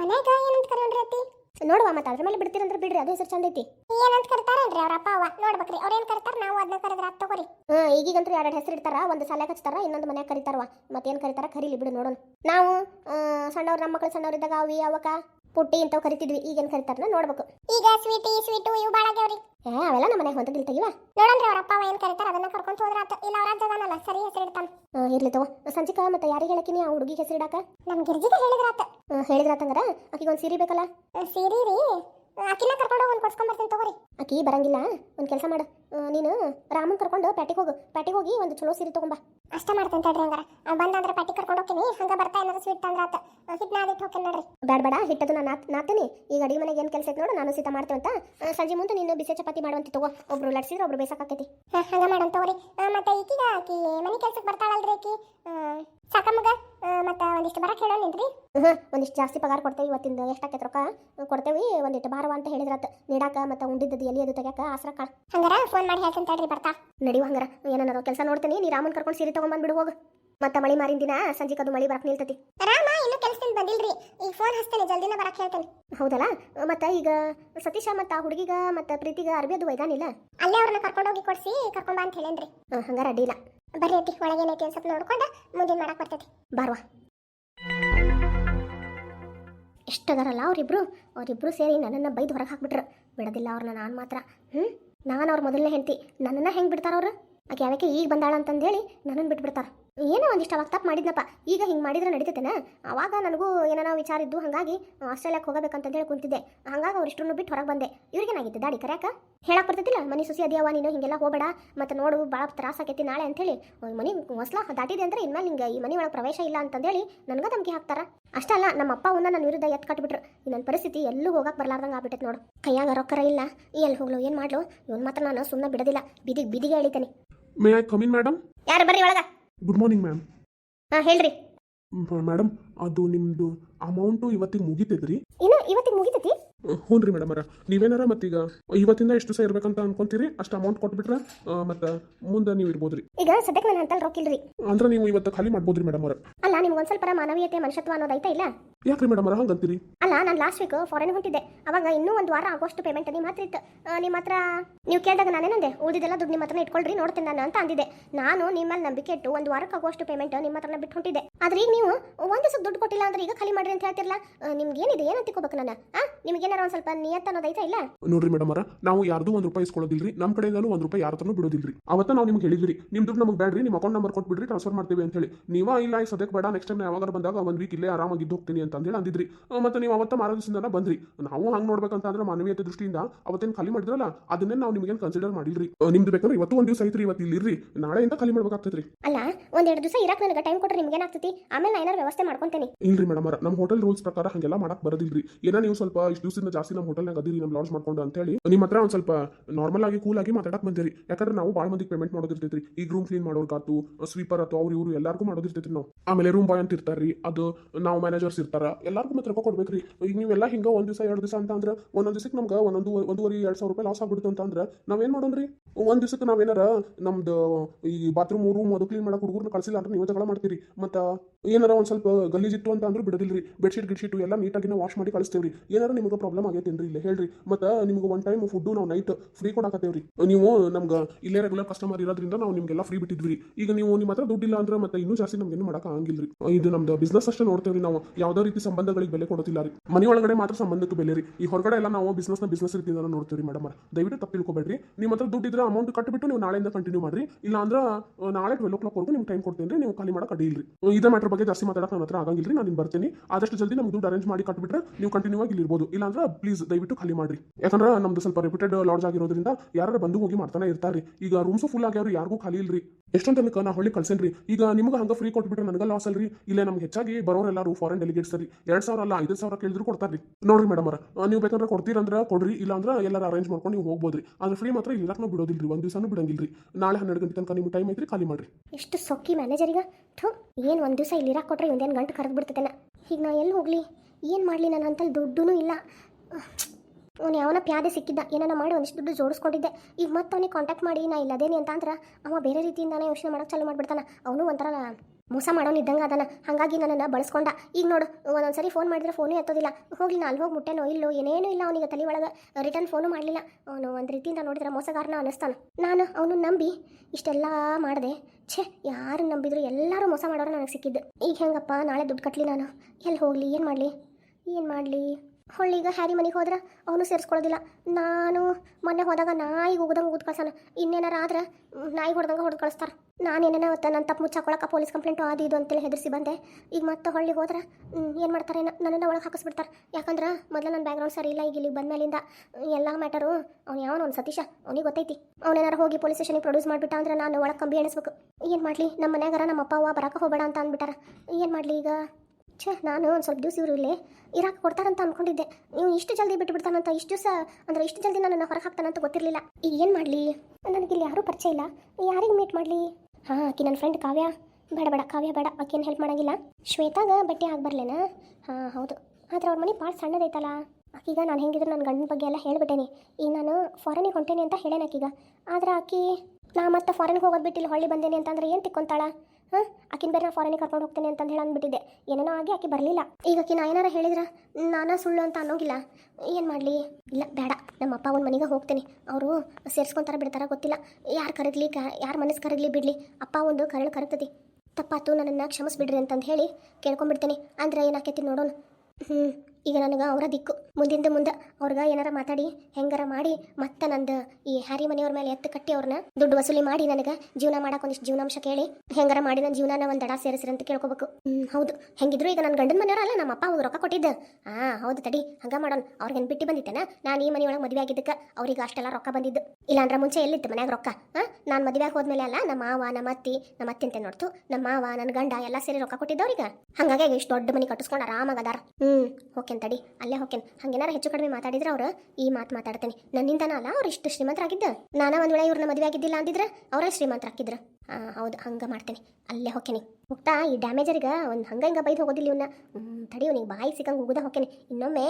ಮನ್ಯಾಗ ಏನಂತ ಕರೆಯೋಣ್ರಿ ಅತ್ತಿ? ನೋಡುವ ಮತ್ತೆ ಅದ್ರ ಮೇಲೆ ಬಿಡ್ತೀರಂದ್ರೆ ಬಿಡ್ರಿ ಅದು ಹೆಸರು ಚಂದ ಐತಿ. ಏನಂತ ಕರ್ತಾರಲ್ರಿ ಅವ್ರ ಅಪ್ಪ ಅವ್ವ? ನೋಡ್ಬೇಕ್ರಿ ಅವ್ರೇನ್ ಕರ್ತಾರ? ನಾವು ಅದನ್ನ ಕರೆದ್ರ ಅದ್ ತಗೋರಿ. ಹಾ ಈಗೀಗಂತೂ ಎರಡು ಹೆಸರು ಇಡ್ತಾರ ಒಂದು ಸಲ ಹಚ್ತಾರ ಇನ್ನೊಂದು ಮನ್ಯಾಗ ಕರಿತಾರವ ಮತ್ತೇನ್ ಕರಿತಾರ? ಕರೀಲಿ ಬಿಡು ನೋಡೋಣ. ನಾವು ಸಣ್ಣವ್ರ ಸಣ್ಣವ್ರು ನಮ್ಮ ಮಕ್ಕಳು ಸಣ್ಣವ್ರಿದ್ದಾಗ ಅವಿ ಅವಕ ಪುಟ್ಟಿ ಇಂಥವು ಕರಿತಿದ್ವಿ ಈಗೇನು ಕರಿತಾರನ ನೋಡ್ಬೇಕು. ಈಗ ಸ್ವೀಟಿ ಸ್ವೀಟು ಇವು ಭಾಳ ಆಗ್ಯಾವ್ರಿ ಏ ಅವೆಲ್ಲ ನಮ್ಮ ಮನೆಗೆ ಹೊಂದದಿಲ್ಲ ತೆಗಿವ ನೋಡನ್ರಿ ಅವ್ರ ಅಪ್ಪ ಏನ್ ಕರಿತಾರ ಅದನ್ನ ಕರ್ಕೊಂಡು ಹೋದ್ರ ಆತ ಇಲ್ಲ ಅವ್ರ ಅಜ್ಜದಾನಲ್ಲ ಸರಿ ಹೆಸರು ಇಡ್ತಾನ. ಇರ್ಲಿ ತಗೋ. ಸಂಜಿಕ ಮತ್ತೆ ಯಾರಿಗೆ ಹೇಳಕಿನಿ ಆ ಹುಡುಗಿ ಹೆಸರು ಇಡಾಕ? ನಮ್ ಗಿರ್ಜಿಗೆ ಹೇಳಿದ್ರ ಆತ ಹೇಳಿದ್ರ ಹೇಳಿದ್ರಾತಂಗಾರ? ಆಕಿಗೆ ಒಂದು ಸೀರೆ ಬೇಕಲ್ಲ? ಸೀರಿ ರೀ. ಅಕ್ಕಿನ ಕರ್ಕೊಂಡು ಒಂದ್ ಕೊಡ್ಸ್ಕೊಂಡ್ ಬರ್ತೀನಿ ತಗೋರಿ. ಅಕ್ಕಿ ಬರಂಗಿಲ್ಲ. ಒಂದ್ ಕೆಲಸ ಮಾಡು. ನೀನು ರಾಮನ್ ಕರ್ಕೊಂಡು ಪ್ಯಾಟಿಗೆ ಹೋಗು. ಪ್ಯಾಟಿಗೆ ಹೋಗಿ ಒಂದು ಚಲೋ ಸೀರೆ ತಗೊಂಬಾ ಅಷ್ಟ ಮಾಡ್ತೇನೆ ತಡ್ರಿ ಹಂಗಾರ. ಅವ್ ಬಂದಂದ್ರ ಪ್ಯಾಟಿ ಕರ್ಕೊಂಡು ಹೋಗ್ತೀನಿ. ಹಂಗ ಬರ್ತಾ ಏನಾದ್ರು ಸ್ವೀಟ್ ತಂದ್ರ ಆತ. ಹಿಟ್ ನಾದಿಟ್ಟು ಹೋಗ್ತೇನೆ ನೋಡ್ರಿ. ಬೇಡ ಬೇಡ ಹಿಟ್ಟದು ನಾನು ನಾತ್ ನಾತೀನಿ. ಈಗ ಅಡಿಗೆ ಮನೆಗೆ ಏನು ಕೆಲಸ ಐತೆ ನೋಡು ನಾನು ಸೀತಾ ಮಾಡ್ತೇವೆ ಅಂತ. ಸಂಜೆ ಮುಂದೆ ನೀನು ಬಿಸಿ ಚಪಾತಿ ಮಾಡುವಂತ ತಗೋ. ಒಬ್ರು ಲಟ್ಸಿದ್ರೆ ಒಬ್ರು ಬೇಸಕ್ ಹ, ಹಂಗ ಮಾಡೋಣ ತಗೋರಿ. ಮತ್ತೆ ಈಕಿಗ ಆಕಿ ಮನೆ ಕೆಲ್ಸಕ್ಕೆ ಬರ್ತಾಳಲ್ರಿ ಆಕಿ? ಆ, ಸಾಕಮ್ಮಗ ಮತ್ತೆ ಒಂದಿಷ್ಟು ಬರಕ್ಕೆ ಹೇಳೋಣ ನಿಂತ್ರಿ. ಹ್ಞೂ ಒಂದಿಷ್ಟು ಜಾಸ್ತಿ ಪಗಾರ ಕೊಡ್ತೇವೆ ಇವತ್ತಿಂದ ಎಷ್ಟು ಆಕೈತೆ ರೊಕ್ಕ? ಕೊಡ್ತೇವಿ ಒಂದಿಟ್ಟು ಬಾರವ ಅಂತ ಹೇಳಿದ್ರತ್ತ ನೀಡಾಕ ಮತ್ತೆ ಉಂಡಿದ್ದದು ಎಲ್ಲಿ ಅದು ತೆಗ್ಯಾಕ ಆಸರ ಕಾಳ. ಹಂಗಾರ ಫೋನ್ ಮಾಡಿ ಹೇಳ್ತೀನಿ ತಡ್ರಿ ಬರ್ತಾ. ನಡೆಯುವ ಹಂಗಾರ ಏನಾರ ಕೆಲಸ ನೋಡ್ತೀನಿ ನೀ ರಾಮನ್ ಕರ್ಕೊಂಡು ಸೀರೆ ಬಿಡು ಹೋಗು. ಮತ್ತೆ ಮಳಿ ಮಾರಿನ ದಿನ ಸಂಜೆಗೆ ಅದು ಮಳಿ ಬರಕ್ ನಿಲ್ತತಿ. ರಾಮ ಇನ್ನೂ ಕೆಲಸದಿಂದ ಬಂದಿಲ್ರಿ. ಈಗ ಫೋನ್ ಹಚ್ತೇನೆ ಜಲ್ದಿನ ಬರಕ್ ಹೇಳ್ತೇನೆ. ಹೌದಲ್ಲ? ಮತ್ತೆ ಈಗ ಸತೀಶ ಮತ್ತ ಆ ಹುಡುಗಿಗ ಮತ್ತ ಪ್ರೀತಿಗ ಅರ್ಬಿ ಅದು ಒಯ್ದಾನಿಲ್ಲ? ಅಲ್ಲೇ ಅವ್ರನ್ನ ಕರ್ಕೊಂಡು ಹೋಗಿ ಕೊಡ್ಸಿ ಕರ್ಕೊಂಬ ಅಂತ ಹೇಳೇನ್ರಿ. ಹಂಗ ಹಂಗಾರ ಅಡ್ಡಿಲ್ಲ. ಬರ್ರಿ ಅತ್ತಿ ಒಳಗೇನೈತಿ ಸ್ವಲ್ಪ ನೋಡ್ಕೊಂಡು ಮುಂದಿನ ಮಾಡಕ್ ಬರ್ತೈತಿ. ಬಾರ್ವಾ ಎಷ್ಟದಾರಲ್ಲ ಅವರಿಬ್ರು? ಅವರಿಬ್ರು ಸೇರಿ ನನ್ನನ್ನು ಬೈದು ಹೊರಗೆ ಹಾಕ್ಬಿಟ್ರು. ಬಿಡೋದಿಲ್ಲ ಅವ್ರನ್ನ ನಾನು ಮಾತ್ರ. ಹ್ಞೂ ನಾನು ಅವ್ರ ಮೊದಲನೇ ಹೆಂಡತಿ. ನನ್ನನ್ನು ಹೆಂಗೆ ಬಿಡ್ತಾರ ಅವ್ರು? ಆಕೆ ಯಾವಕ್ಕೆ ಈಗ ಬಂದಾಳ ಅಂತಂದೇಳಿ ನನ್ನನ್ನು ಬಿಟ್ಬಿಡ್ತಾರ. ಏನೋ ಒಂದಿಷ್ಟು ಅವಾಗ ತಪ್ಪು ಮಾಡಿದ್ನಪ್ಪ. ಈಗ ಹಿಂಗೆ ಮಾಡಿದ್ರೆ ನಡೀತೈತೆನ? ಅವಾಗ ನನಗೂ ಏನೋ ವಿಚಾರ ಇದ್ದು ಹಾಗಾಗಿ ಆಸ್ಟ್ರೇಲಿಯಾಕ್ಕೆ ಹೋಗಬೇಕಂತಂದೇಳಿ ಕುಂತಿದ್ದೆ. ಹಾಗಾಗಿ ಅವ್ರಿಷ್ಟನ್ನು ಬಿಟ್ಟು ಹೊರಗೆ ಬಂದೆ. ಇವ್ರಿಗೇನಾಗಿತ್ತು ದಾಡಿ ಕರ್ಯಾಕ ಹೇಳಕ್ಕೆ ಬರ್ತೈತಿಲ್ಲ? ಮನೆ ಸುಸಿ ಅದೇವ ನೀನು ಹಿಂಗೆಲ್ಲ ಹೋಗಬೇಡ. ಮತ್ತು ನೋಡು ಭಾಳ ತ್ರಾಸ ಆಕೈತಿ ನಾಳೆ ಅಂತೇಳಿ ಮನೆ ಹೊಸ್ಲ ದಾಟಿದೆ ಅಂದರೆ ಇನ್ಮೇಲೆ ನಿಂಗೆ ಈ ಮನೆ ಒಳಗೆ ಪ್ರವೇಶ ಇಲ್ಲ ಅಂತಂದೇಳಿ ನನಗೆ ಧಮಕಿ ಹಾಕ್ತಾರ. ಅಷ್ಟಲ್ಲ ನಮ್ಮ ಅಪ್ಪ ಅವನ್ನ ನನ್ನ ವಿರುದ್ಧ ಎತ್ತು ಕಟ್ಬಿಟ್ರು. ಈ ನನ್ನ ಪರಿಸ್ಥಿತಿ ಎಲ್ಲೂ ಹೋಗಕ್ಕೆ ಬರ್ಲಾರ್ದಂಗೆ ಆಗ್ಬಿಟ್ಟೈತೆ ನೋಡು. ಕೈಯಾಗ ರೊಕ್ಕರ ಇಲ್ಲ. ಎಲ್ಲಿ ಹೋಗ್ಲು ಏನು ಮಾಡ್ಲು? ಇವನು ಮಾತ್ರ ನಾನು ಸುಮ್ಮನೆ ಬಿಡೋದಿಲ್ಲ. ಬಿದಿಗೆ ಬಿದಿಗೆ ಎಳಿತೇನೆ. May I come in madam ಯಾರು ಬರ್ರಿ ಒಳಗ? ಗುಡ್ ಮಾರ್ನಿಂಗ್ ಮ್ಯಾಮ್ ಹಾಂ ಹೇಳ್ರಿ. ಮೇಡಮ್ ಅದು ನಿಮ್ಮದು ಅಮೌಂಟು ಇವತ್ತಿಗೆ ಮುಗಿತೈತ್ರಿ? ಇನ್ನು ಇವತ್ತಿಗೆ ಮುಗಿತೈತಿ? ಹ್ಞೂ ರೀ ಮೇಡಮ್ ಅರ ನೀವೇನಾರ ಮತ್ತೀಗ ಇವತ್ತಿಂದ ಎಷ್ಟು ದಿವಸ ಅಂತ ಅನ್ಕೊಂತೀರಿ? ಅಷ್ಟು ಅಮೌಂಟ್ ಕೊಟ್ಬಿಟ್ರೆ ಮತ್ತೆ ಮುಂದೆ ನೀವು ಇರ್ಬೋದು ರೀ ಈಗ ಸದ್ಯಕ್ಕೆ ನನ್ನ ರೊಕ್ಕ ಇಲ್ರಿ ಅಂದ್ರೆ ನೀವು ಇವತ್ತು ಖಾಲಿ ಮಾಡ್ಬೋದು ರೀ ಮೇಡಮ್ ಅವ್ರ. ಅಲ್ಲ ನಿಮ್ಗೆ ಒಂದು ಸ್ವಲ್ಪ ಮಾನವೀಯತೆ ಮನುಷ್ಯತ್ವ ಅನ್ನೋದೈತೆ ಇಲ್ಲ? ಯಾಕ್ರಿ ಮೇಡಮ್ ಅವ್ರ ಹಂಗಂತೀರಿ? ಅಲ್ಲ ನಾನು ಲಾಸ್ಟ್ ವೀಕ್ ಫಾರಿನ್ ಹೊಂಟಿದ್ದೆ. ಅವಾಗ ಇನ್ನೂ ಒಂದು ವಾರ ಆಗೋಷ್ಟು ಪೇಮೆಂಟ್ ನಿಮ್ಮ ಹತ್ರ ಇತ್ತು. ನಿಮ್ಮ ಹತ್ರ ನೀವು ಕೇಳಿದಾಗ ನಾನೇನಂದೆ ಉಳಿದಿದ್ದೆಲ್ಲ ದುಡ್ಡು ನಿಮ್ಮ ಹತ್ರ ಇಟ್ಕೊಳ್ರಿ ನೋಡ್ತೀನಿ ನಾನು ಅಂತ ಅಂದಿದ್ದೆ. ನಾನು ನಿಮ್ಮಲ್ಲಿ ನಂಬಿಕೆ ಇಟ್ಟು ಒಂದು ವಾರಕ್ಕೆ ಆಗೋಷ್ಟು ಪೇಮೆಂಟ್ ನಿಮ್ಮ ಹತ್ರ ಬಿಟ್ಟು ಹೊಂಟಿದ್ದೆ. ಆದ್ರೆ ಈಗ ನೀವು ಒಂದು ದಿವಸ ದುಡ್ಡು ಕೊಟ್ಟಿಲ್ಲ ಅಂದ್ರೆ ಈಗ ಖಾಲಿ ಮಾಡ್ರಿ ಅಂತ ಹೇಳ್ತಿರಲ್ಲ ನಿಮ್ಗೆ ಏನಿದೆ? ಏನು ತಿಳ್ಕೊಬೇಕು ನಾನು? ಆ ನಿಮ್ಗೇನಾರ ಒಂದು ಸ್ವಲ್ಪ ನಿಯತ್ ಅನ್ನೋದೈತಾ ಇಲ್ಲ? ನೋಡ್ರಿ ಮೇಡಮ್ ಅವರ ನಾವು ಯಾರ್ದು ಒಂದು ರೂಪಾಯಿ ಇಸ್ಕೊಳ್ಳೋದಿಲ್ರಿ. ನಮ್ಮ ಕಡೆಯಿಂದಲೂ ಒಂದು ರೂಪಾಯಿ ಯಾರ ಹತ್ರನೂ ಬಿಡೋದಿಲ್ರಿ. ಅವತ್ತ ನಾವು ನಿಮ್ಗೆ ಹೇಳಿದ್ರಿ ನಿಮ್ಮ ದುಡ್ಡು ನಮಗೆ ಬೇಡ್ರಿ ನಿಮ್ಮ ಅಕೌಂಟ್ ನಂಬರ್ ಕೊಟ್ಬಿಡ್ರಿ ಟ್ರಾನ್ಸ್ಫರ್ ಮಾಡ್ತೀವಿ ಅಂತ ಹೇಳಿ. ನೀವಾ ಇಲ್ಲ ಈ ಸದ್ಯಕ್ಕೆ ಬೇಡ ನೆಕ್ಸ್ಟ್ ಟೈಮ್ ಯಾವಾಗ ಬಂದಾಗ ಒಂದು ವೀಕ್ ಇಲ್ಲೇ ಆರಾಮಾಗಿ ಹೋಗ್ತೀನಿ ಅಂತ ಹೇಳಿ ಅಂದಿದ್ರಿ. ಮತ್ತು ನೀವು ಅವತ್ತ ಮಾರೋ ದಿವಸದಿಂದ ಬಂದ್ರಿ. ನಾವು ಹಂಗೆ ನೋಡ್ಬೇಕಂತ ಅಂದ್ರೆ ಮಾನವೀಯತೆ ದೃಷ್ಟಿಯಿಂದ ಅವತ್ತೇನು ಖಾಲಿ ಮಾಡಿದ್ರಲ್ಲ ಅದನ್ನೇ ನಾವು ನಿಮಗೇನು ಕನ್ಸಿಡರ್ ಮಾಡಿಲ್ರಿ. ನಿಮ್ದು ಬೇಕಂದ್ರೆ ಇವತ್ತು ಒಂದು ದಿವಸ ಐತ್ರಿ ಇವತ್ತು ಇಲ್ಲಿರಿ ನಾಳೆ ನಾಳೆಯಿಂದ ಖಾಲಿ ಮಾಡ್ಬೇಕಾಗ್ತೈತ್ರಿ. ಅಲ್ಲ ಒಂದೆರಡು ದಿವಸ ಇರಕ್ ನನಗೆ ಟೈಮ್ ಕೊಟ್ಟರೆ ನಿಮ್ಗೆ ಏನಾಗ್ತೈತಿ ಆಮೇಲೆ ನಾನು ಏನಾರು ವ್ಯವಸ್ಥೆ ಮಾಡ್ಕೊಂತೇನೆ. ಇಲ್ರಿ ಮೇಡಮ್ ಅವರ ನಮ್ಮ ಹೋಟೆಲ್ ರೂಲ್ಸ್ ಪ್ರಕಾರ ಹಂಗೆಲ್ಲ ಮಾಡಕ್ ಬರೋದಿಲ್ರಿ. ಏನೋ ನೀವು ಸ್ವಲ್ಪ ಇಷ್ಟು ದಿವಸದಿಂದ ಜಾಸ್ತಿ ನಮ್ಮ ಹೋಟೆಲ್ನಾಗ ಅದಿರಿ ನಮ್ಮ ಲಾಡ್ಜ್ ಮಾಡ್ಕೊಂಡು ಅಂತ ಹೇಳಿ ನಿಮ್ಮ ಹತ್ರ ಒಂದ್ ಸ್ವಲ್ಪ ನಾರ್ಮಲ್ ಆಗಿ ಕೂಲ್ ಆಗಿ ಮಾತಾಡಕ್ ಬಂದಿರಿ. ಯಾಕಂದ್ರೆ ನಾವು ಭಾಳ ಮಂದಿಗೆ ಪೇಮೆಂಟ್ ಮಾಡೋದಿರ್ತೈತ್ರಿ. ಈಗ ರೂಮ್ ಕ್ಲೀನ್ ಮಾಡೋರ್ಗಾತು ಸ್ವೀಪರ್ ಅಥವಾ ಅವ್ರು ಇವರು ಎಲ್ಲರಿಗೂ ಮಾಡೋದಿರ್ತೈತಿ ನಾವು. ಆಮೇಲೆ ರೂಮ್ ಬಾಯ್ ಅಂತ ಇರ್ತಾರ್ರಿ ಅದು ನಾವು ಮ್ಯಾನೇಜರ್ಸ್ ಇರ್ತಾರ. ಎಲ್ಲರಿಗೂ ಮತ್ತೆ ಕೊಡ್ಬೇಕ್ರಿ. ಈಗ ನೀವೆಲ್ಲ ಹಿಂಗ ಒಂದ್ ದಿವಸ, ಎರಡು ದಿವಸ ಅಂತ ಅಂದ್ರೆ ಒಂದೊಂದು ದಿವಸಕ್ಕೆ ನಮ್ಗೆ ಒಂದೊಂದು, ಒಂದೂವರೆ, ಎರಡು ಸಾವಿರ ರೂಪಾಯಿ ಲಾಸ್ ಆಗ್ಬಿಡ್ತು ಅಂತ ಅಂದ್ರೆ ನಾವೇನ್ ಮಾಡೋಣ್ರಿ? ಒಂದ್ ದಿವಸಕ್ಕೆ ನಾವೇನಾರ ನಮ್ದು ಈ ಬಾತ್ರೂಮ್ ರೂಮ್ ಅದು ಕ್ಲೀನ್ ಮಾಡಕ್ ಹುಡುಗರ್ನ ಕಳ್ಸಿಲ್ಲ ಅಂದ್ರೆ ನೀವು ಜಗಳ ಮಾಡ್ತೀರಿ. ಮತ್ತ ಏನಾರ ಒಂದ್ ಸ್ವಲ್ಪ ಗಲೀಜಿತ್ತು ಅಂತ ಅಂದ್ರೆ ಶೀಟ್ ಬೆಡ್ಶೀಟ್ ಗಿಡ್ಶೀಟು ಎಲ್ಲ ನೀಟಾಗಿ ವಾಶ್ ಮಾಡಿ ಕಳಿಸ್ತೇವ್ರಿ. ಏನಾರ ನಿಮ್ಗೆ ಪ್ರಾಬ್ಲಮ್ ಆಗೈತೇನ್ರಿ ಇಲ್ಲ ಹೇಳ್ರಿ. ಮತ್ತು ನಿಮ್ಗೆ ಒನ್ ಟೈಮ್ ಫುಡ್ಡು ನಾವು ನೈಟ್ ಫ್ರೀ ಕೊಡಾಕತ್ತೇವ್ರಿ. ನೀವು ನಮ್ಗೆ ಇಲ್ಲೇ ರೆಗ್ಯುಲರ್ ಕಸ್ಟಮರ್ ಇರೋದ್ರಿಂದ ನಾವು ನಿಮ್ಗೆಲ್ಲ ಫ್ರೀ ಬಿಟ್ಟಿದ್ವಿ ಈಗ ನೀವು ನಿಮ್ಮ ಹತ್ರ ದುಡ್ಡಿಲ್ಲ ಅಂದ್ರೆ ಮತ್ತೆ ಇನ್ನೂ ಜಾಸ್ತಿ ನಮ್ಗೆ ಏನು ಮಾಡಕ್ಕೆ ರೀ ಇದು ನಮ್ದು ಬಿಸ್ನೆಸ್ ಅಷ್ಟೇ ನೋಡ್ತೇವ್ರಿ ನಾವು. ಯಾವುದೇ ರೀತಿ ಸಂಬಂಧಗಳಿಗೆ ಬೆಲೆ ಕೊಡೋದಿಲ್ಲ ರೀ. ಮನೆ ಒಳಗಡೆ ಮಾತ್ರ ಸಂಬಂಧಕ್ಕೆ ಬೆಲೆ ರೀ. ಈ ಹೊರಗಡೆ ಎಲ್ಲ ನಾವು ಬಿಸ್ನೆಸ್ನ ಬಿಸ್ನೆಸ್ ರೀತಿಯಿಂದ ನೋಡ್ತೀವಿ ಮೇಡಮ್ ದಯವಿಟ್ಟು ತಪ್ಪು ತಿಳ್ಕೊಬೇಡ್ರಿ. ನಿಮ್ಮ ಹತ್ರ ದುಡ್ಡಿದ್ರೆ ಅಮೌಂಟ್ ಕಟ್ಟಿಬಿಟ್ಟು ನೀವು ನಾಳೆಯಿಂದ ಕಂಟಿನ್ಯೂ ಮಾಡ್ರಿ. ಇಲ್ಲ ಅಂದ್ರೆ ನಾಳೆ ಟ್ವೆಲ್ ಓ ಕ್ಲಾಕ್ವರೆಗೂ ನಿಮ್ಗೆ ಟೈಮ್ ಕೊಡ್ತೀನಿ ರೀ. ನೀವು ಖಾಲಿ ಮಾಡಕ್ಕೆ ಅಡ್ಡಿ ಇಲ್ರಿ. ಇದೇ ಮ್ಯಾಟ್ರ್ ಬಗ್ಗೆ ಜಾಸ್ತಿ ಮಾತಾಡಕ್ಕೆ ನನ್ನ ಹತ್ರ ಆಗಂಗಿಲ್ರಿ ನಾನು ಬರ್ತೀನಿ. ಆದಷ್ಟು ಜಲ್ದಿ ನಮ್ಗೆ ದುಡ್ಡು ಅರೇಂಜ್ ಮಾಡಿ ಕಟ್ಬಿಟ್ರೆ ನೀವು ಕಂಟಿನ್ಯೂ ಆಗಿ ಇಲ್ಲಿರ್ಬೋದು. ಇಲ್ಲಾಂದ್ರೆ ಪ್ಲೀಸ್ ದಯವಿಟ್ಟು ಖಾಲಿ ಮಾಡ್ರಿ. ಯಾಕಂದ್ರೆ, ನಮ್ದು ಸ್ವಲ್ಪ ರೆಪ್ಯೂಟೆಡ್ ಲಾಡ್ಜ್ ಆಗಿರೋದ್ರಿಂದ ಯಾರು ಬಂದು ಹೋಗಿ ಮಾಡ್ತಾನೆ ಇರ್ತಾರೆ ಈಗ ರೂಮ್ಸು ಫುಲ್ ಆಗ್ಯಾವ್ರಿ ಯಾರಿಗೂ ಖಾಲಿ ಇಲ್ರಿ. ಎಷ್ಟೊಂದು ತನಕ ನಾ ಹೊಳ್ಳಿ ಕಳ್ಸೇನ್ರಿ ಈಗ ನಿಮ್ಗೆ ಹಂಗೆ ಫ್ರೀ ಕೊಟ್ಬಿಟ್ರೆ ನನಗೆ ಲಾಸ್ ಅಲ್ರಿ? ಇಲ್ಲೇ ನಮ್ಗೆ ಹೆಚ್ಚಾಗಿ ಬರೋರೆಲ್ಲರೂ ಫಾರಿನ್ ಡೆಲಿಗೇಟ್ಸ್ ರೀ ಎರಡು ಸಾವಿರ ಅಲ್ಲ ಐದು ಸಾವಿರ ಕೇಳಿದ್ರು ಕೊಡ್ತಾರ್ರಿ ನೋಡ್ರಿ ಮೇಡಮ್ ಅವ್ರ ನೀವು ಬೇಕಂದ್ರೆ ಕೊಡ್ತೀರಂದ್ರೆ ಕೊಡ್ರಿ ಇಲ್ಲ ಅಂದ್ರೆ ಎಲ್ಲರೂ ಅರೇಂಜ್ ಮಾಡ್ಕೊಂಡು ನೀವು ಹೋಗ್ಬೋದ್ರಿ. ಆದ್ರೆ ಫ್ರೀ ಮಾತ್ರ ಇಲ್ಲಕ್ಕೆ ನಾವು ರೀ ಒಂದು ದಿವಸನೂ ರೀ ನಾಳೆ ಹನ್ನೆರಡು ಗಂಟೆ ತನಕ ನಿಮ್ಮ ಟೈಮ್ ಐತ್ರಿ, ಖಾಲಿ ಮಾಡ್ರಿ. ಎಷ್ಟು ಸೊಕ್ಕಿ ಮ್ಯಾನೇಜರಿಗ ಥೂ, ಏನು ಒಂದು ದಿವಸ ಇಲ್ಲಿ ಇರಾಕ್ ಕೊಟ್ರೆ ಒಂದೇನು ಗಂಟು ಕರೆದು ಬಿಡ್ತೇನೆ ಈಗ ನಾ ಎಲ್ಲಿ ಹೋಗ್ಲಿ? ಏನು ಮಾಡಲಿ ನಾನು ಅಂತಲ್ಲಿ ದುಡ್ಡೂ ಇಲ್ಲ. ಅವ್ನು ಯಾವನ ಪ್ಯಾದೆ ಸಿಕ್ಕಿದ್ದ, ಏನಾನ ಮಾಡಿ ಒಂದಿಷ್ಟು ದುಡ್ಡು ಜೋಡಿಸ್ಕೊಂಡಿದ್ದೆ. ಈಗ ಮತ್ತೆ ಅವನಿಗೆ ಕಾಂಟ್ಯಾಕ್ಟ್ ಮಾಡಿ, ನಾ ಇಲ್ಲದೇನಿ ಅಂತ ಅಂದ್ರೆ ಅವ ಬೇರೆ ರೀತಿಯಿಂದಾನೇ ಯೋಚನೆ ಮಾಡೋಕೆ ಚಾಲು ಮಾಡಿಬಿಡ್ತಾನೆ. ಅವನು ಒಂಥರ ಮೋಸ ಮಾಡೋನು ಇದ್ದಂಗೆ ಅದನ್ನ ಹಾಗಾಗಿ ನನ್ನನ್ನು ಬಳಸ್ಕೊಂಡ. ಈಗ ನೋಡು, ಒಂದೊಂದ್ಸರಿ ಫೋನ್ ಮಾಡಿದ್ರೆ ಫೋನೇ ಎತ್ತೋದಿಲ್ಲ. ಹೋಗಿ ನಾ ಅಲ್ಲಿ ಹೋಗಿ ಮುಟ್ಟೆನೋ ಇಲ್ಲೋ, ಏನೇನೂ ಇಲ್ಲ ಅವನಿಗೆ ತಲೆ ಒಳಗೆ. ರಿಟರ್ನ್ ಫೋನು ಮಾಡಲಿಲ್ಲ. ಅವನು ಒಂದು ರೀತಿಯಿಂದ ನೋಡಿದ್ರೆ ಮೋಸಗಾರನ ಅನ್ನಿಸ್ತಾನೆ. ನಾನು ಅವನು ನಂಬಿ ಇಷ್ಟೆಲ್ಲ ಮಾಡಿದೆ. ಛೇ ಯಾರು ನಂಬಿದ್ರು ಎಲ್ಲರೂ ಮೋಸ ಮಾಡೋರು ನನಗೆ ಸಿಕ್ಕಿದ್ದು. ಈಗ ಹೆಂಗಪ್ಪ, ನಾಳೆ ದುಡ್ಡು ಕಟ್ಟಲಿ ನಾನು. ಎಲ್ಲಿ ಹೋಗಲಿ, ಏನು ಮಾಡಲಿ? ಏನು ಮಾಡಲಿ? ಹೊಳ್ಳೀಗ ಹ್ಯಾರಿ ಮನೆಗೆ ಹೋದ್ರೆ ಅವನು ಸೇರಿಸ್ಕೊಳ್ಳೋದಿಲ್ಲ ನಾನು ಮೊನ್ನೆ ಹೋದಾಗ ನಾಯಿಗೆ ಉಗ್ದಂಗೆ ಊದ್ ಕಳ್ಸಾನ. ಇನ್ನೇನಾರ ಆದ್ರೆ ನಾಯಿ ನಾಯಿಗೆ ಹೊಡೆದಂಗೆ ಹೊಡೆದು ಕಳಿಸ್ತಾರೆ. ನಾನೇನ ಅವತ್ತು ನನ್ನ ತಪ್ಪು ಮುಚ್ಚಾಕೊಳಕ್ಕೆ ಪೊಲೀಸ್ ಕಂಪ್ಲೇಂಟು ಅದು ಇದು ಅಂತೇಳಿ ಹೆದರ್ಸಿ ಬಂದೆ. ಈಗ ಮತ್ತೆ ಹೊಳ್ಳಿಗೆ ಹೋದ್ರೆ ಏನು ಮಾಡ್ತಾರೆ ನನ್ನನ್ನು ಒಳಗೆ ಹಾಕಿಸ್ಬಿಡ್ತಾರೆ. ಯಾಕಂದ್ರೆ ಮೊದಲು ನನ್ನ ಬ್ಯಾಕ್ಗ್ರೌಂಡ್ ಸರಿ ಇಲ್ಲ, ಈಗ ಇಲ್ಲಿಗೆ ಬಂದ್ಮೇಲಿಂದ ಎಲ್ಲ ಮ್ಯಾಟರು ಅವ್ನು ಯಾವನೋ ಅವ್ನು ಸತೀಶ, ಅವನಿಗೆ ಗೊತ್ತೈತಿ. ಅವನೇನಾರು ಹೋಗಿ ಪೊಲೀಸ್ ಸ್ಟೇಷನಿಗೆ ಪ್ರೊಡ್ಯೂಸ್ ಮಾಡಿಬಿಟ್ಟ ಅಂದ್ರೆ ನಾನು ಒಳಗೆ ಕಂಬಿ ಎಣಿಸ್ಬೇಕು. ಏನು ಮಾಡಲಿ? ನಮ್ಮ ಮನೆಯಾಗಾರ ನಮ್ಮ ಅಪ್ಪ ಅವ್ವ ಬರಕ್ಕೆ ಹೋಗಬೇಡ ಅಂತ ಅಂದ್ಬಿಟ್ಟಾರ. ಏನು ಮಾಡಲಿ ಈಗ? ಛೇ, ನಾನು ಒಂದು ಸ್ವಲ್ಪ ದಿವಸ ಇವರು ಇಲ್ಲಿ ಇರಾಕ್ ಕೊಡ್ತಾರಂತ ಅನ್ಕೊಂಡಿದ್ದೆ. ನೀವು ಇಷ್ಟು ಜಲ್ದಿ ಬಿಟ್ಟು ಬಿಡ್ತಾನಂತ ಇಷ್ಟು ದಿವಸ ಅಂದ್ರೆ ಇಷ್ಟು ಜಲ್ದಿ ನನ್ನನ್ನು ಹೊರಗೆ ಹಾಕ್ತಾನಂತ ಗೊತ್ತಿರಲಿಲ್ಲ. ಈಗ ಏನು ಮಾಡಲಿ? ನನಗಿಲ್ಲಿ ಯಾರೂ ಪರಿಚಯ ಇಲ್ಲ. ಯಾರಿಗೆ ಮೀಟ್ ಮಾಡಲಿ? ಹಾಂ, ಆಕಿ ನನ್ನ ಫ್ರೆಂಡ್ ಕಾವ್ಯ. ಬೇಡ ಬೇಡ, ಕಾವ್ಯ ಬೇಡ. ಆಕೇನು ಹೆಲ್ಪ್ ಮಾಡಂಗಿಲ್ಲ. ಶ್ವೇತಾಗ ಬಟ್ಟೆ ಆಗಿ ಬರಲೇನ? ಹಾಂ, ಹೌದು. ಆದ್ರೆ ಅವ್ರ ಮನೆ ಭಾಳ ಸಣ್ಣದೈತಲ್ಲ. ಆಕೀಗ ನಾನು ಹೆಂಗಿದ್ರು ನನ್ನ ಗಂಡನ ಬಗ್ಗೆ ಎಲ್ಲ ಹೇಳಿಬಿಟ್ಟೇನಿ. ಈಗ ನಾನು ಫಾರಿನಿಗೆ ಹೊಂಟೇನಿ ಅಂತ ಹೇಳೇನ ಆಕೀಗ. ಆದ್ರೆ ಆಕಿ ನಾ ಮತ್ತೆ ಫಾರಿನ್ಗೆ ಹೋಗೋದು ಬಿಟ್ಟು ಇಲ್ಲಿ ಹೊಳ್ಳಿ ಬಂದೇನಿ ಅಂತಂದ್ರೆ ಏನು ತಿಕ್ಕೊಂತಾಳ? ಹಾಂ? ಆಕಿನ ಬೇರೆ ಫಾರಿನಿಗೆ ಕರ್ಕೊಂಡು ಹೋಗ್ತೇನೆ ಅಂತ ಹೇಳಿ ಅಂದ್ಬಿಟ್ಟಿದ್ದೆ. ಏನೇನೋ ಆಗಿ ಆಕೆ ಬರಲಿಲ್ಲ. ಈಗ ಆಕಿ ನಾ ಏನಾರ ಹೇಳಿದ್ರ ನಾನಾ ಸುಳ್ಳು ಅಂತ ಅನ್ನೋಂಗಿಲ್ಲ. ಏನು ಮಾಡಲಿ? ಇಲ್ಲ, ಬೇಡ. ನಮ್ಮ ಅಪ್ಪ ಒಂದು ಮನೆಗೆ ಹೋಗ್ತೇನೆ. ಅವರು ಸೇರಿಸ್ಕೊಂತಾರ ಬಿಡ್ತಾರ ಗೊತ್ತಿಲ್ಲ. ಯಾರು ಕರಗಲಿ, ಕ ಯಾರು ಮನಸ್ಸು ಕರಗಲಿ ಬಿಡಲಿ. ಅಪ್ಪ ಒಂದು ಕರಳು ಕರಗ್ತತಿ ತಪ್ಪಾತು ನನ್ನನ್ನು ಕ್ಷಮಿಸ್ಬಿಡ್ರಿ ಅಂತಂದು ಹೇಳಿ ಕೇಳ್ಕೊಂಬಿಡ್ತೇನೆ ಅಂದ್ರೆ ಏನಾಕೈತಿ ನೋಡೋಣ. ಹ್ಞೂ ಈಗ ನನಗೆ ಅವರ ದಿಕ್ಕು. ಮುಂದಿಂದ ಮುಂದೆ ಅವ್ರಿಗೆ ಏನಾರ ಮಾತಾಡಿ, ಹೆಂಗಾರ ಮಾಡಿ, ಮತ್ತೆ ನಂದು ಈ ಹ್ಯಾರಿ ಮನೆಯವ್ರ ಮೇಲೆ ಎತ್ತು ಕಟ್ಟಿ ಅವ್ರನ್ನ ದುಡ್ಡು ವಸೂಲಿ ಮಾಡಿ ನನಗೆ ಜೀವನ ಮಾಡಕ್ಕೆ ಒಂದಿಷ್ಟು ಜೀವನಾಂಶ ಕೇಳಿ, ಹೆಂಗಾರ ಮಾಡಿ ನನ್ನ ಜೀವನನ ಒಂದು ದಡ ಸೇರಿಸ್ರಿ ಅಂತ ಕೇಳ್ಕೊಬೇಕು. ಹೌದು. ಹೆಂಗಿದ್ರು ಈಗ ನನ್ನ ಗಂಡನ ಮನೆಯವರಲ್ಲ ನಮ್ಮ ಅಪ್ಪ ಅವ್ರಿಗೆ ರೊಕ್ಕ ಕೊಟ್ಟಿದ್ದ. ಆ, ಹೌದು ತಡಿ, ಹಂಗ ಮಾಡೋಣ. ಅವ್ರಿಗೇನು ಬಿಟ್ಟು ಬಂದಿತ್ತೇನ? ನಾನು ಈ ಮನೆಯೊಳಗೆ ಮದುವೆ ಆಗಿದ್ದಕ್ಕೆ ಅವ್ರಿಗೆ ಅಷ್ಟೆಲ್ಲ ರೊಕ್ಕ ಬಂದಿದ್ದು. ಇಲ್ಲಾಂದ್ರೆ ಮುಂಚೆ ಎಲ್ಲಿತ್ತು ಮನ್ಯಾಗ ರೊಕ್ಕ? ಹಾಂ ನಾನು ಮದುವೆ ಹೋದ್ಮೇಲೆ ಅಲ್ಲ, ನಮ್ಮ ಮಾವ, ನಮ್ಮ ಅತ್ತಿ, ನಮ್ಮ ಅತ್ತಿಂತೆ ನೋಡ್ತು. ನಮ್ಮ ಮಾವ ನನ್ನ ಗಂಡ ಎಲ್ಲ ಸೇರಿ ರೊಕ್ಕ ಕೊಟ್ಟಿದ್ದವ್ರಿಗೆ. ಹಂಗಾಗಿ ಇಷ್ಟು ದೊಡ್ಡ ಮನೆ ಕಟ್ಟಿಸ್ಕೊಂಡು ಆರಾಮಾಗಿ ಅದಾರ. ಹ್ಞೂ ಹೋಕೆನ್ ತಡಿ, ಅಲ್ಲೇ ಹೋಗ್ತೇನೆ. ಹಂಗೇನಾರ ಹೆಚ್ಚು ಕಡಿಮೆ ಮಾತಾಡಿದ್ರೆ ಅವ್ರು ಈ ಮಾತು ಮಾತಾಡ್ತೇನೆ. ನನ್ನಿಂದನ ಅಲ್ಲ ಅವ್ರು ಇಷ್ಟು ಶ್ರೀಮಂತರಾಗಿದ್ದ? ನಾನು ಒಂದು ವೇಳೆ ಇವ್ರನ್ನ ಮದುವೆ ಆಗಿದ್ದಿಲ್ಲ ಅಂದಿದ್ರೆ ಅವರೇ ಶ್ರೀಮಂತರ ಹಾಕಿದ್ರು ಹೌದು, ಹಂಗೆ ಮಾಡ್ತೇನೆ. ಅಲ್ಲೇ ಹೋಗ್ತೇನೆ. ಹೋಗ್ತಾ ಈ ಡ್ಯಾಮೇಜರಿಗೆ ಒಂದು ಹಂಗೆ ಹಿಂಗೆ ಬೈದು ಹೋಗೋದಿಲ್ಲ ಇವನ್ನ ತಡಿ ಇವ್ನಿಗೆ ಬಾಯಿ ಸಿಕ್ಕಂಗೆ ಹೋಗುದ ಹೋಗ್ತೇನೆ. ಇನ್ನೊಮ್ಮೆ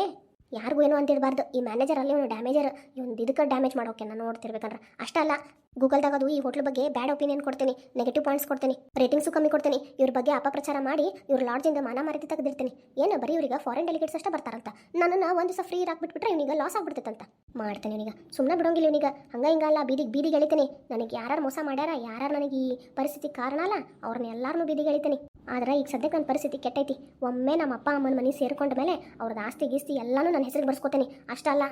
ಯಾರಿಗೂ ಏನೋ ಅಂತಿರಬಾರ್ದು ಈ ಮ್ಯಾನೇಜರ್ ಅಲ್ಲಿ ಇವನು ಡ್ಯಾಮೇಜರ್ ಇವನು ಇದಕ್ಕೆ ಡ್ಯಾಮೇಜ್ ಮಾಡೋಕೆ ನಾನು ನೋಡ್ತಿರ್ಬೇಕಂದ್ರೆ. ಅಷ್ಟಲ್ಲ ಗೂಗಲ್ದಾಗ ಅದು ಈ ಹೋಟ್ಲ್ ಬಗ್ಗೆ ಬ್ಯಾಡ್ ಒಪಿನಿಯನ್ ಕೊಡ್ತೀನಿ ನೆಗೆಟಿವ್ ಪಾಯಿಂಟ್ಸ್ ಕೊಡ್ತೀನಿ ರೇಟಿಂಗ್ಸು ಕಮ್ಮಿ ಕೊಡ್ತೀನಿ, ಇವ್ರ ಬಗ್ಗೆ ಅಪಪ್ರಚಾರ ಮಾಡಿ, ಇವ್ರ ಲಾಡ್ಜಿಂದ ಮಾನ ಮರೆತಿ ತೆಗೆದಿರ್ತೀನಿ. ಏನು ಬರೀ ಇವ್ರಿಗೆ ಫಾರಿನ್ ಡೆಲಿಗೇಟ್ಸ್ ಅಷ್ಟೇ ಬರ್ತಾರಂತ. ನನ್ನನ್ನು ಒಂದು ದಿವಸ ಫ್ರೀ ಹಾಕ್ಬಿಟ್ಬಿಟ್ರೆ ಇವನಿಗೆ ಲಾಸ್ ಆಗ್ಬಿಡ್ತೈತಂತ. ಮಾಡ್ತೇನೆ ಇವನಿಗೆ. ಸುಮ್ಮನೆ ಬಿಡೋಂಗಿಲ್ಲ ಇವನಿಗೆ. ಹಂಗ ಹಿಂಗಲ್ಲ ಬೀದಿಗೆ ಬೀದಿಗೆ ಎಳಿತೀನಿ. ನನಗೆ ಯಾರು ಮೋಸ ಮಾಡ್ಯಾರ ಯಾರು ನನಗೆ ಈ ಪರಿಸ್ಥಿತಿ ಕಾರಣ ಅಲ್ಲ, ಅವ್ರನ್ನ ಎಲ್ಲಾರನ್ನೂ ಬೀದಿಗೆ ಎಳಿತೀನಿ. ಆದ್ರೆ ಈಗ ಸದ್ಯಕ್ಕೆ ನನ್ನ ಪರಿಸ್ಥಿತಿ ಕೆಟ್ಟೈತಿ. ಒಮ್ಮೆ ನಮ್ಮ ಅಪ್ಪ, ಅಮ್ಮನ ಮನೆ ಸೇರ್ಕೊಂಡ ಮೇಲೆ ಅವ್ರದ್ದು ಆಸ್ತಿ, ಗೀಸ್ತಿ ಎಲ್ಲನೂ ನನ್ನ ಹೆಸರಿಗೆ ಬರ್ಸ್ಕೊತೀನಿ. ಅಷ್ಟಲ್ಲ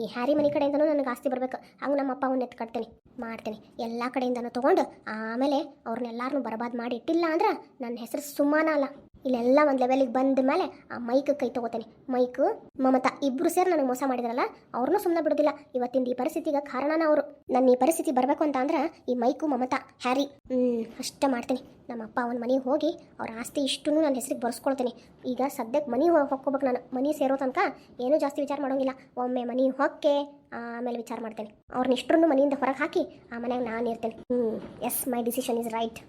ಈ ಹ್ಯಾರಿ ಮನೆ ಕಡೆಯಿಂದನೂ ನನಗೆ ಆಸ್ತಿ ಬರಬೇಕು. ಹಂಗೆ ನಮ್ಮ ಅಪ್ಪ ಅವನ್ನ ಎತ್ಕಡ್ತೀನಿ ಮಾಡ್ತೇನೆ. ಎಲ್ಲ ಕಡೆಯಿಂದನೂ ತೊಗೊಂಡು ಆಮೇಲೆ ಅವ್ರನ್ನೆಲ್ಲರನ್ನೂ ಬರಬಾದ್ ಮಾಡಿ ಇಟ್ಟಿಲ್ಲ ಅಂದ್ರೆ ನನ್ನ ಹೆಸರು ಸುಮಾನ ಅಲ್ಲ. ಇಲ್ಲೆಲ್ಲ ಒಂದು ಲೆವೆಲಿಗೆ ಬಂದ ಮೇಲೆ ಆ ಮೈಕ್ ಕೈ ತಗೋತೇನೆ. ಮೈಕ್ ಮಮತಾ ಇಬ್ರು ಸೇರಿ ನನಗೆ ಮೋಸ ಮಾಡಿದ್ರಲ್ಲ ಅವ್ರನ್ನೂ ಸುಮ್ಮನೆ ಬಿಡೋದಿಲ್ಲ. ಇವತ್ತಿನ ಈ ಪರಿಸ್ಥಿತಿಗೆ ಕಾರಣನ ಅವರು. ನನ್ನ ಈ ಪರಿಸ್ಥಿತಿ ಬರಬೇಕು ಅಂತ ಅಂದ್ರೆ ಈ ಮೈಕು ಮಮತಾ, ಹ್ಯಾರಿ. ಹ್ಞೂ ಅಷ್ಟೇ ಮಾಡ್ತೀನಿ. ನಮ್ಮ ಅಪ್ಪ ಅವನ ಮನೆಗೆ ಹೋಗಿ ಅವ್ರ ಆಸ್ತಿ ಇಷ್ಟೂ ನನ್ನ ಹೆಸರಿಗೆ ಬರ್ಸ್ಕೊಳ್ತೀನಿ. ಈಗ ಸದ್ಯಕ್ಕೆ ಮನೆ ಹೊಕ್ಕೋಬೇಕು ನಾನು. ಮನೆ ಸೇರೋ ತನಕ ಏನೂ ಜಾಸ್ತಿ ವಿಚಾರ ಮಾಡೋಂಗಿಲ್ಲ. ಒಮ್ಮೆ ಮನೆ ಹೊಕ್ಕೆ ಆಮೇಲೆ ವಿಚಾರ ಮಾಡ್ತೇನೆ. ಅವ್ರನ್ನ ಇಷ್ಟರನ್ನು ಮನೆಯಿಂದ ಹೊರಗೆ ಹಾಕಿ ಆ ಮನೆಯಾಗ ನಾನು ಇರ್ತೇನೆ. ಹ್ಞೂ yes my decision is right